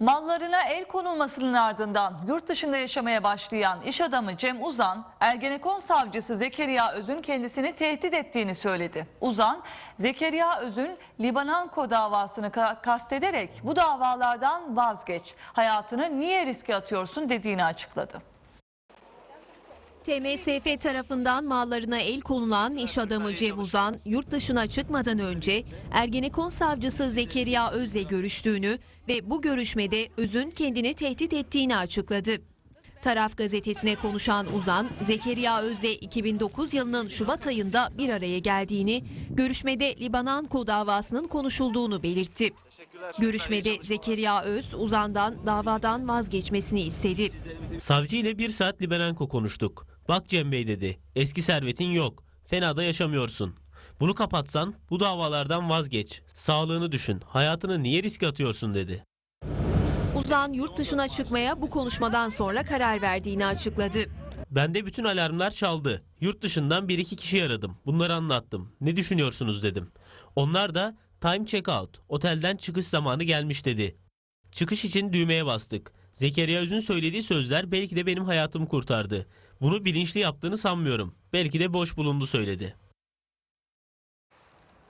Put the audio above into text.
Mallarına el konulmasının ardından yurt dışında yaşamaya başlayan iş adamı Cem Uzan, Ergenekon savcısı Zekeriya Öz'ün kendisini tehdit ettiğini söyledi. Uzan, Zekeriya Öz'ün Libananko davasını ka- kastederek bu davalardan vazgeç, hayatını niye riske atıyorsun dediğini açıkladı. TMSF tarafından mallarına el konulan iş adamı Cem Uzan, yurt dışına çıkmadan önce Ergenekon savcısı Zekeriya Öz'le görüştüğünü ve bu görüşmede Öz'ün kendini tehdit ettiğini açıkladı. Taraf gazetesine konuşan Uzan, Zekeriya Öz'le 2009 yılının Şubat ayında bir araya geldiğini, görüşmede Libananko davasının konuşulduğunu belirtti. Görüşmede Zekeriya Öz, Uzan'dan davadan vazgeçmesini istedi. Savcı ile bir saat Libenenko konuştuk. Bak Cem Bey dedi. Eski servetin yok. Fena da yaşamıyorsun. Bunu kapatsan bu davalardan vazgeç. Sağlığını düşün. Hayatını niye riske atıyorsun dedi. Uzan yurt dışına çıkmaya bu konuşmadan sonra karar verdiğini açıkladı. Bende bütün alarmlar çaldı. Yurt dışından bir iki kişi aradım. Bunları anlattım. Ne düşünüyorsunuz dedim. Onlar da time check out. Otelden çıkış zamanı gelmiş dedi. Çıkış için düğmeye bastık. Zekeriya Öz'ün söylediği sözler belki de benim hayatımı kurtardı. Bunu bilinçli yaptığını sanmıyorum. Belki de boş bulundu söyledi.